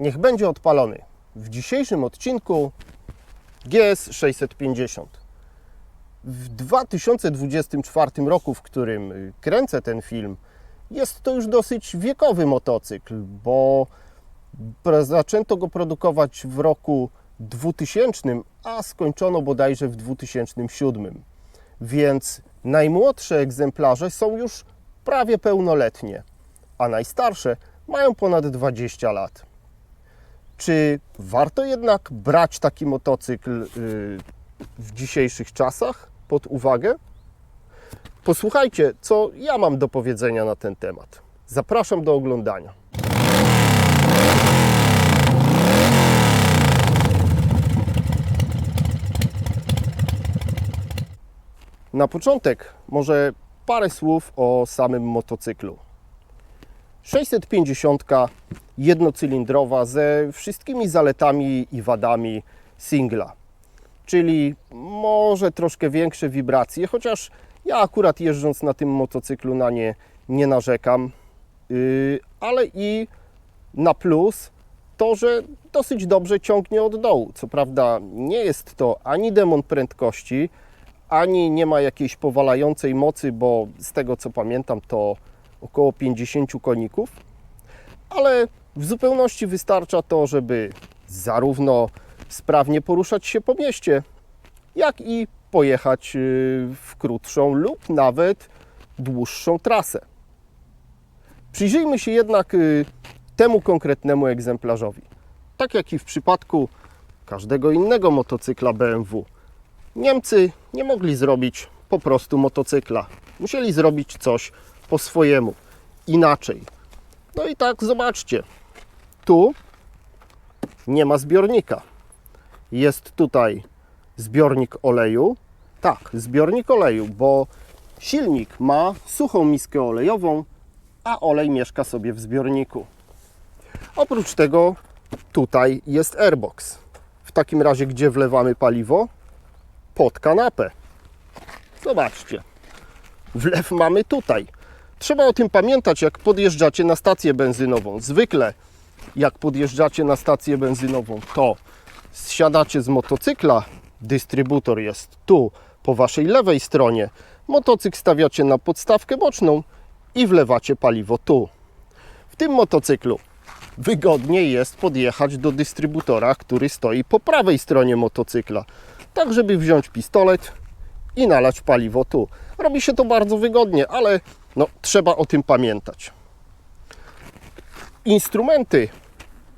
Niech będzie odpalony. W dzisiejszym odcinku GS 650. W 2024 roku, w którym y, kręcę ten film, jest to już dosyć wiekowy motocykl, bo zaczęto go produkować w roku 2000, a skończono bodajże w 2007. Więc najmłodsze egzemplarze są już prawie pełnoletnie, a najstarsze mają ponad 20 lat. Czy warto jednak brać taki motocykl y, w dzisiejszych czasach pod uwagę? Posłuchajcie, co ja mam do powiedzenia na ten temat. Zapraszam do oglądania. Na początek może parę słów o samym motocyklu. 650 jednocylindrowa ze wszystkimi zaletami i wadami singla, czyli może troszkę większe wibracje, chociaż ja akurat jeżdżąc na tym motocyklu na nie nie narzekam, Yy, ale i na plus to, że dosyć dobrze ciągnie od dołu. Co prawda nie jest to ani demon prędkości, ani nie ma jakiejś powalającej mocy, bo z tego co pamiętam to około 50 koników, ale w zupełności wystarcza to, żeby zarówno sprawnie poruszać się po mieście, jak i pojechać yy, w krótszą lub nawet dłuższą trasę. Przyjrzyjmy się jednak y, temu konkretnemu egzemplarzowi. Tak jak i w przypadku każdego innego motocykla BMW, Niemcy nie mogli zrobić po prostu motocykla. Musieli zrobić coś po swojemu, inaczej. No i tak zobaczcie. Tu nie ma zbiornika. Jest tutaj zbiornik oleju. Tak, zbiornik oleju, bo silnik ma suchą miskę olejową, a olej mieszka sobie w zbiorniku. Oprócz tego tutaj jest airbox. W takim razie, gdzie wlewamy paliwo? Pod kanapę. Zobaczcie. Wlew mamy tutaj. Trzeba o tym pamiętać, jak podjeżdżacie na stację benzynową. Zwykle, jak podjeżdżacie na stację benzynową, to zsiadacie z motocykla, dystrybutor jest tu, po waszej lewej stronie. Motocykl stawiacie na podstawkę boczną i wlewacie paliwo tu. W tym motocyklu wygodniej jest podjechać do dystrybutora, który stoi po prawej stronie motocykla, tak żeby wziąć pistolet i nalać paliwo tu. Robi się to bardzo wygodnie, ale no, trzeba o tym pamiętać. Instrumenty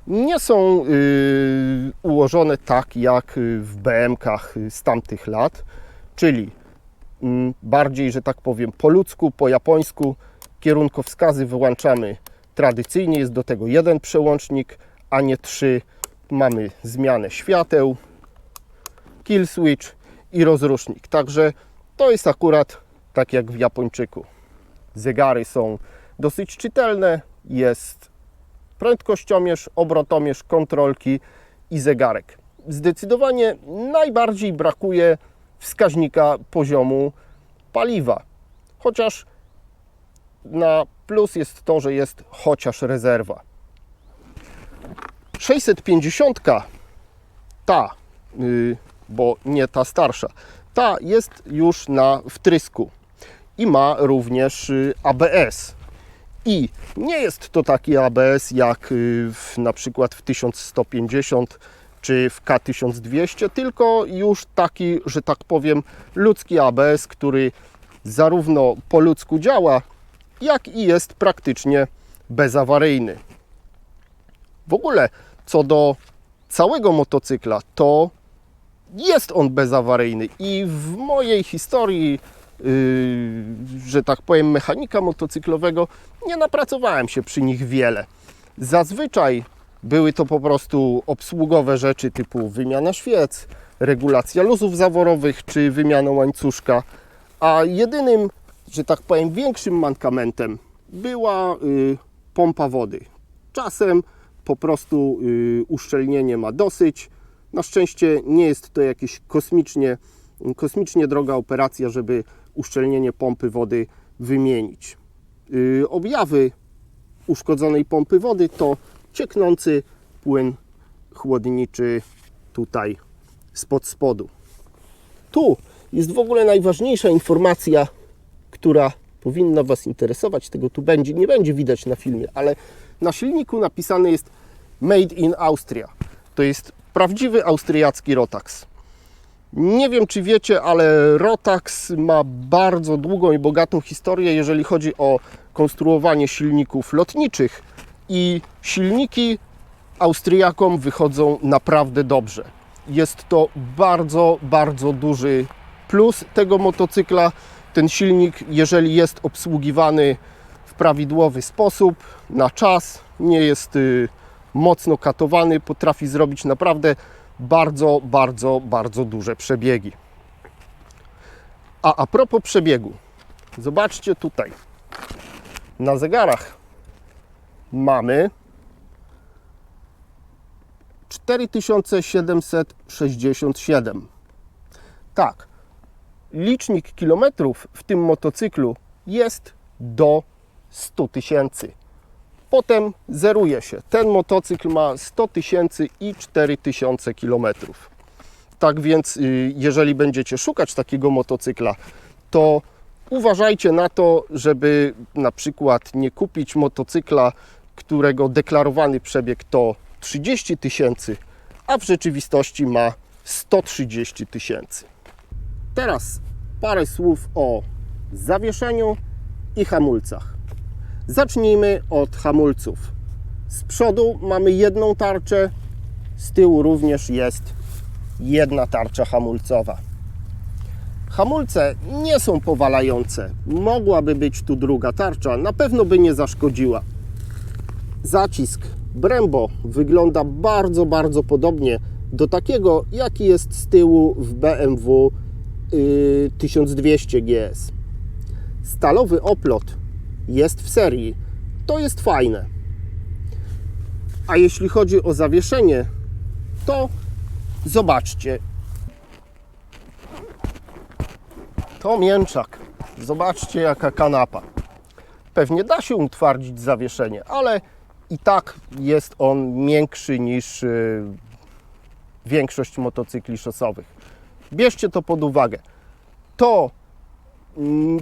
nie są yy, ułożone tak jak yy, w BM-kach yy, z tamtych lat, czyli mm, bardziej, że tak powiem, po ludzku, po japońsku. Kierunkowskazy wyłączamy tradycyjnie, jest do tego jeden przełącznik, a nie trzy. Mamy zmianę świateł, kill switch i rozrusznik. Także to jest akurat tak jak w Japończyku. Zegary są dosyć czytelne, jest prędkościomierz, obrotomierz, kontrolki i zegarek. Zdecydowanie najbardziej brakuje wskaźnika poziomu paliwa. Chociaż na plus jest to, że jest chociaż rezerwa. 650 ta, yy, bo nie ta starsza, ta jest już na wtrysku i ma również y, ABS. I nie jest to taki ABS jak y, w, na przykład w 1150 czy w K1200, tylko już taki, że tak powiem, ludzki ABS, który zarówno po ludzku działa, jak i jest praktycznie bezawaryjny. W ogóle co do całego motocykla, to jest on bezawaryjny i w mojej historii, że tak powiem, mechanika motocyklowego nie napracowałem się przy nich wiele. Zazwyczaj były to po prostu obsługowe rzeczy typu wymiana świec, regulacja luzów zaworowych czy wymiana łańcuszka, a jedynym, że tak powiem, większym mankamentem była y, pompa wody. Czasem po prostu y, uszczelnienie ma dosyć. Na szczęście nie jest to jakieś kosmicznie, kosmicznie droga operacja, żeby uszczelnienie pompy wody wymienić. Y, objawy uszkodzonej pompy wody to cieknący płyn chłodniczy tutaj spod spodu. Tu jest w ogóle najważniejsza informacja, która powinna Was interesować. Tego tu będzie, nie będzie widać na filmie, ale na silniku napisane jest Made in Austria. To jest prawdziwy austriacki Rotax. Nie wiem, czy wiecie, ale Rotax ma bardzo długą i bogatą historię, jeżeli chodzi o konstruowanie silników lotniczych i silniki Austriakom wychodzą naprawdę dobrze. Jest to bardzo, bardzo duży plus tego motocykla. Ten silnik, jeżeli jest obsługiwany w prawidłowy sposób, na czas, nie jest y, mocno katowany, potrafi zrobić naprawdę bardzo, bardzo, bardzo duże przebiegi. A a propos przebiegu, zobaczcie tutaj. Na zegarach mamy 4767. Tak, licznik kilometrów w tym motocyklu jest do 100 tysięcy. Potem zeruje się. Ten motocykl ma 100 tysięcy i 4 tysiące kilometrów. Tak więc, y, jeżeli będziecie szukać takiego motocykla, to uważajcie na to, żeby na przykład nie kupić motocykla, którego deklarowany przebieg to 30 tysięcy, a w rzeczywistości ma 130 tysięcy. Teraz parę słów o zawieszeniu i hamulcach. Zacznijmy od hamulców. Z przodu mamy jedną tarczę, z tyłu również jest jedna tarcza hamulcowa. Hamulce nie są powalające. Mogłaby być tu druga tarcza, na pewno by nie zaszkodziła. Zacisk Brembo wygląda bardzo, bardzo podobnie do takiego, jaki jest z tyłu w BMW y, 1200 GS. Stalowy oplot jest w serii. To jest fajne. A jeśli chodzi o zawieszenie, to zobaczcie. To mięczak. Zobaczcie jaka kanapa. Pewnie da się utwardzić zawieszenie, ale i tak jest on miększy niż y, większość motocykli szosowych. Bierzcie to pod uwagę. To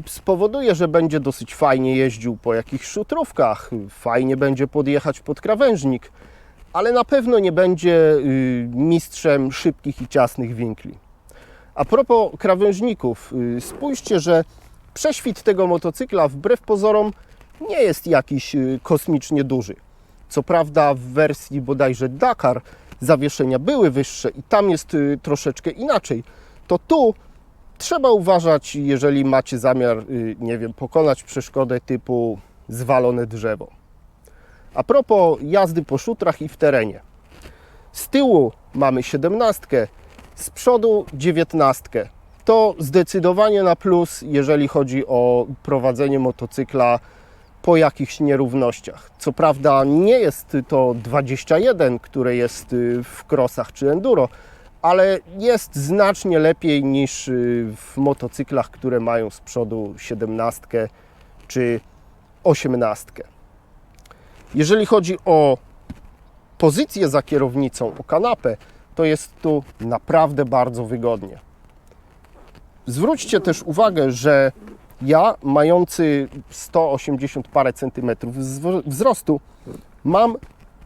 spowoduje, że będzie dosyć fajnie jeździł po jakichś szutrówkach, fajnie będzie podjechać pod krawężnik, ale na pewno nie będzie y, mistrzem szybkich i ciasnych winkli. A propos krawężników, y, spójrzcie, że prześwit tego motocykla wbrew pozorom nie jest jakiś y, kosmicznie duży. Co prawda w wersji bodajże Dakar zawieszenia były wyższe i tam jest troszeczkę inaczej. To tu trzeba uważać, jeżeli macie zamiar, y, nie wiem, pokonać przeszkodę typu zwalone drzewo. A propos jazdy po szutrach i w terenie. Z tyłu mamy 17, z przodu 19. To zdecydowanie na plus, jeżeli chodzi o prowadzenie motocykla po jakichś nierównościach. Co prawda nie jest to 21, które jest y, w crossach czy enduro, ale jest znacznie lepiej niż y, w motocyklach, które mają z przodu 17 czy 18. Jeżeli chodzi o pozycję za kierownicą, o kanapę, to jest tu naprawdę bardzo wygodnie. Zwróćcie też uwagę, że ja, mający 180 parę centymetrów wzrostu, mam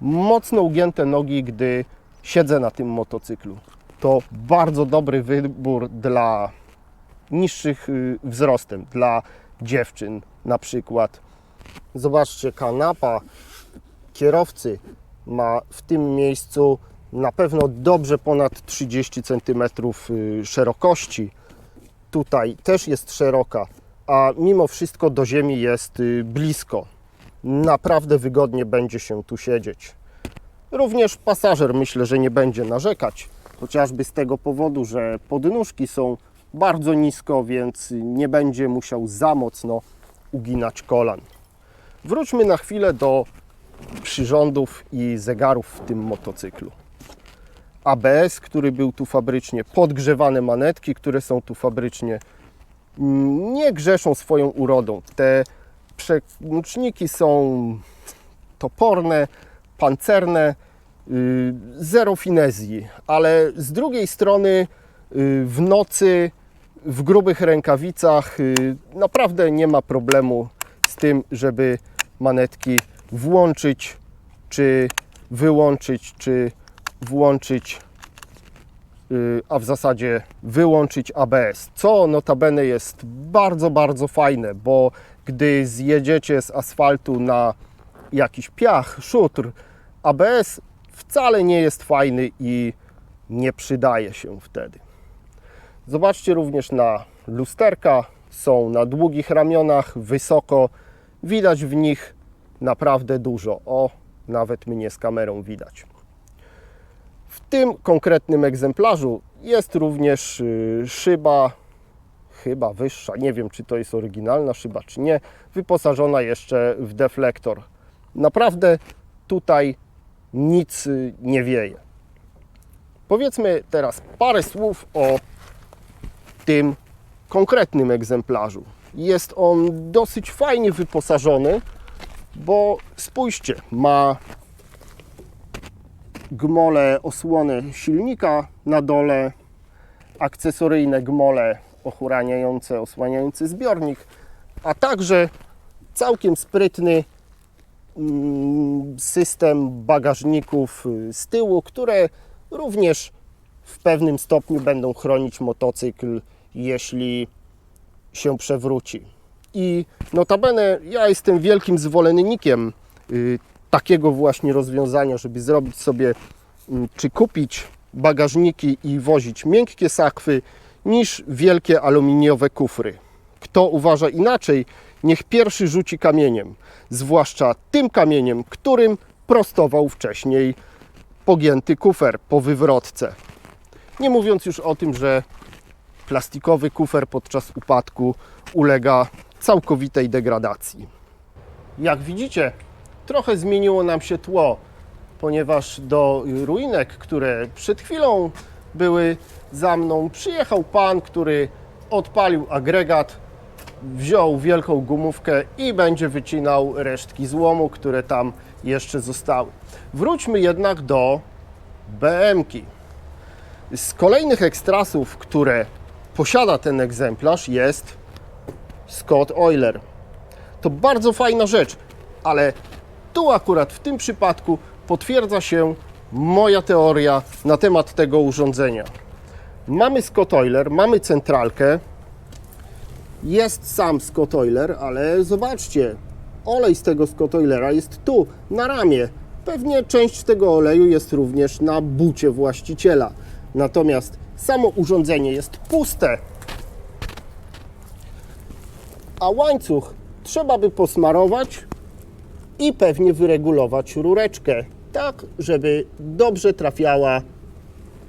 mocno ugięte nogi, gdy siedzę na tym motocyklu. To bardzo dobry wybór dla niższych y, wzrostem, dla dziewczyn na przykład. Zobaczcie, kanapa kierowcy ma w tym miejscu na pewno dobrze ponad 30 cm szerokości. Tutaj też jest szeroka, a mimo wszystko do ziemi jest y, blisko. Naprawdę wygodnie będzie się tu siedzieć. Również pasażer myślę, że nie będzie narzekać, chociażby z tego powodu, że podnóżki są bardzo nisko, więc nie będzie musiał za mocno uginać kolan. Wróćmy na chwilę do przyrządów i zegarów w tym motocyklu. ABS, który był tu fabrycznie, podgrzewane manetki, które są tu fabrycznie, nie grzeszą swoją urodą. Te przełączniki są toporne, pancerne zero finezji, ale z drugiej strony y, w nocy w grubych rękawicach y, naprawdę nie ma problemu z tym, żeby manetki włączyć, czy wyłączyć, czy włączyć, y, a w zasadzie wyłączyć ABS. Co notabene jest bardzo, bardzo fajne, bo gdy zjedziecie z asfaltu na jakiś piach, szutr, ABS wcale nie jest fajny i nie przydaje się wtedy. Zobaczcie również na lusterka, są na długich ramionach, wysoko, widać w nich naprawdę dużo. O, nawet mnie z kamerą widać. W tym konkretnym egzemplarzu jest również y, szyba, chyba wyższa, nie wiem czy to jest oryginalna szyba czy nie, wyposażona jeszcze w deflektor. Naprawdę tutaj nic y, nie wieje. Powiedzmy teraz parę słów o tym konkretnym egzemplarzu. Jest on dosyć fajnie wyposażony, bo spójrzcie, ma gmole osłony silnika na dole, akcesoryjne gmole ochuraniające, osłaniające zbiornik, a także całkiem sprytny system bagażników y, z tyłu, które również w pewnym stopniu będą chronić motocykl, jeśli się przewróci. I notabene ja jestem wielkim zwolennikiem y, takiego właśnie rozwiązania, żeby zrobić sobie mm, czy kupić bagażniki i wozić miękkie sakwy niż wielkie aluminiowe kufry. Kto uważa inaczej, niech pierwszy rzuci kamieniem, zwłaszcza tym kamieniem, którym prostował wcześniej pogięty kufer po wywrotce. Nie mówiąc już o tym, że plastikowy kufer podczas upadku ulega całkowitej degradacji. Jak widzicie, trochę zmieniło nam się tło, ponieważ do ruinek, które przed chwilą były za mną, przyjechał pan, który odpalił agregat, wziął wielką gumówkę i będzie wycinał resztki złomu, które tam jeszcze zostały. Wróćmy jednak do BM-ki. Z kolejnych ekstrasów, które posiada ten egzemplarz jest Scott Euler. To bardzo fajna rzecz, ale tu akurat w tym przypadku potwierdza się moja teoria na temat tego urządzenia. Mamy Scott Euler, mamy centralkę, jest sam Scott Euler, ale zobaczcie, olej z tego Scott Eulera jest tu, na ramię. Pewnie część tego oleju jest również na bucie właściciela. Natomiast samo urządzenie jest puste, a łańcuch trzeba by posmarować i pewnie wyregulować rureczkę, tak żeby dobrze trafiała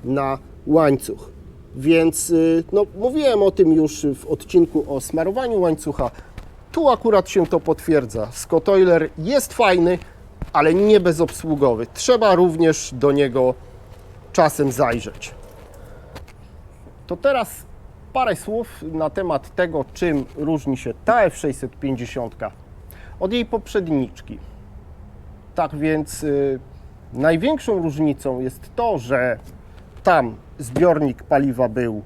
na łańcuch. Więc y, no, mówiłem o tym już w odcinku o smarowaniu łańcucha. Tu akurat się to potwierdza. Scott jest fajny, ale nie bezobsługowy. Trzeba również do niego czasem zajrzeć. To teraz parę słów na temat tego, czym różni się ta F650 od jej poprzedniczki. Tak więc y, największą różnicą jest to, że tam zbiornik paliwa był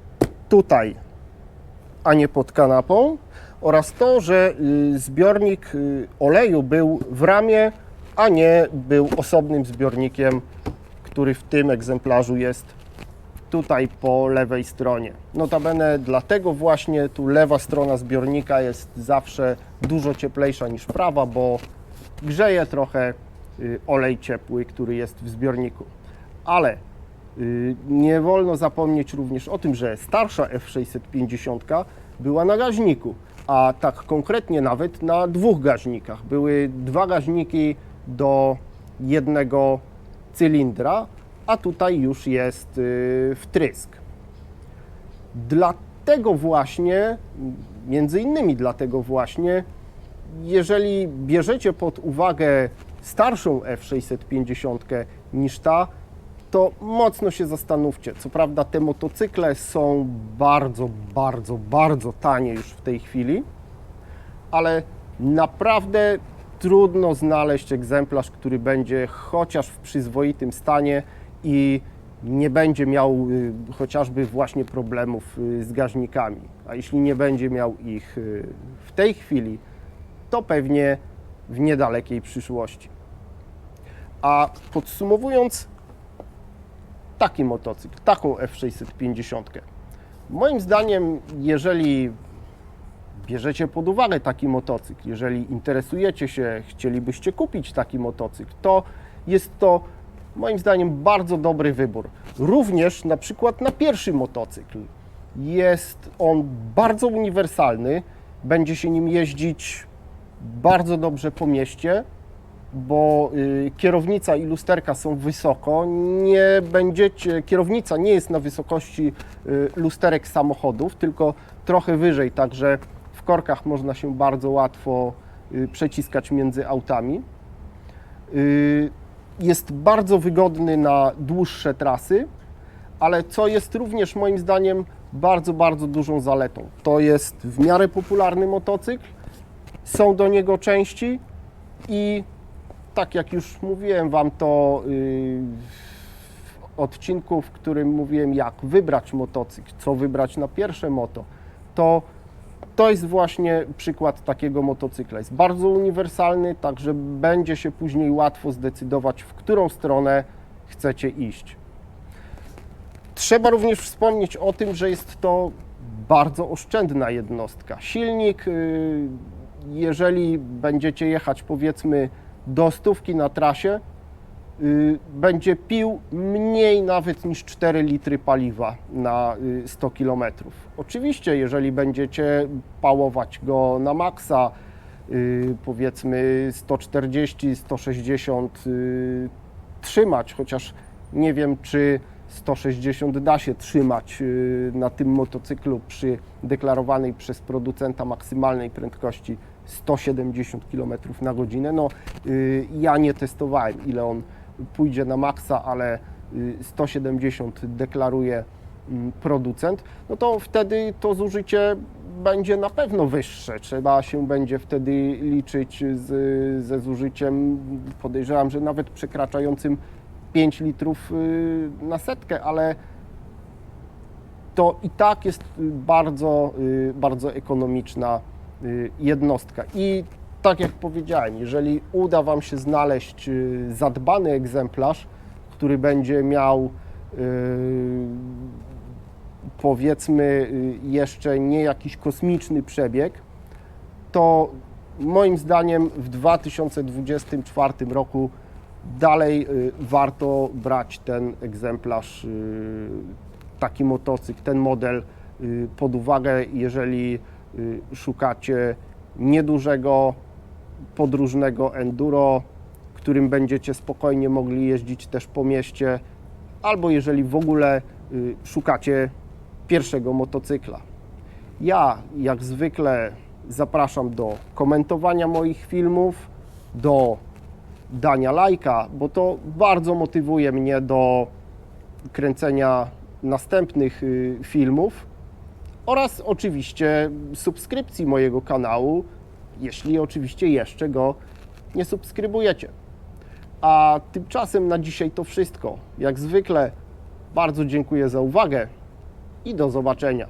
tutaj, a nie pod kanapą, oraz to, że y, zbiornik y, oleju był w ramie, a nie był osobnym zbiornikiem, który w tym egzemplarzu jest tutaj po lewej stronie. Notabene dlatego właśnie tu lewa strona zbiornika jest zawsze dużo cieplejsza niż prawa, bo grzeje trochę y, olej ciepły, który jest w zbiorniku. Ale nie wolno zapomnieć również o tym, że starsza F650 była na gaźniku, a tak konkretnie nawet na dwóch gaźnikach. Były dwa gaźniki do jednego cylindra, a tutaj już jest y, wtrysk. Dlatego właśnie, między innymi dlatego właśnie, jeżeli bierzecie pod uwagę starszą F650 niż ta, to mocno się zastanówcie. Co prawda te motocykle są bardzo, bardzo, bardzo tanie już w tej chwili, ale naprawdę trudno znaleźć egzemplarz, który będzie chociaż w przyzwoitym stanie i nie będzie miał y, chociażby właśnie problemów y, z gaźnikami. A jeśli nie będzie miał ich y, w tej chwili, to pewnie w niedalekiej przyszłości. A podsumowując, taki motocykl, taką F650. Moim zdaniem, jeżeli bierzecie pod uwagę taki motocykl, jeżeli interesujecie się, chcielibyście kupić taki motocykl, to jest to moim zdaniem bardzo dobry wybór. Również na przykład na pierwszy motocykl. Jest on bardzo uniwersalny, będzie się nim jeździć bardzo dobrze po mieście, bo y, kierownica i lusterka są wysoko, nie będziecie, kierownica nie jest na wysokości y, lusterek samochodów, tylko trochę wyżej, także w korkach można się bardzo łatwo y, przeciskać między autami. Y, Jest bardzo wygodny na dłuższe trasy, ale co jest również moim zdaniem bardzo, bardzo dużą zaletą. To jest w miarę popularny motocykl, są do niego części i tak jak już mówiłem Wam to yy, w odcinku, w którym mówiłem jak wybrać motocykl, co wybrać na pierwsze moto, to to jest właśnie przykład takiego motocykla. Jest bardzo uniwersalny, także będzie się później łatwo zdecydować, w którą stronę chcecie iść. Trzeba również wspomnieć o tym, że jest to bardzo oszczędna jednostka. Silnik, y, jeżeli będziecie jechać powiedzmy do stówki na trasie, y, będzie pił mniej nawet niż 4 litry paliwa na y, 100 km. Oczywiście, jeżeli będziecie pałować go na maksa, y, powiedzmy 140, 160 y, trzymać, chociaż nie wiem, czy 160 da się trzymać y, na tym motocyklu przy deklarowanej przez producenta maksymalnej prędkości 170 km na godzinę. No, y, ja nie testowałem, ile on pójdzie na maksa, ale y, 170 deklaruje mm, producent, no to wtedy to zużycie będzie na pewno wyższe. Trzeba się będzie wtedy liczyć z, ze zużyciem, podejrzewam, że nawet przekraczającym 5 litrów y, na setkę, ale to i tak jest y, bardzo, y, bardzo ekonomiczna y, jednostka. I tak jak powiedziałem, jeżeli uda Wam się znaleźć y, zadbany egzemplarz, który będzie miał y, powiedzmy y, jeszcze nie jakiś kosmiczny przebieg, to moim zdaniem w 2024 roku dalej y, warto brać ten egzemplarz, y, taki motocykl, ten model y, pod uwagę, jeżeli y, szukacie niedużego, podróżnego enduro, którym będziecie spokojnie mogli jeździć też po mieście, albo jeżeli w ogóle y, szukacie pierwszego motocykla. Ja, jak zwykle, zapraszam do komentowania moich filmów, do dania lajka, bo to bardzo motywuje mnie do kręcenia następnych y, filmów oraz oczywiście subskrypcji mojego kanału, jeśli oczywiście jeszcze go nie subskrybujecie. A tymczasem na dzisiaj to wszystko. Jak zwykle bardzo dziękuję za uwagę i do zobaczenia.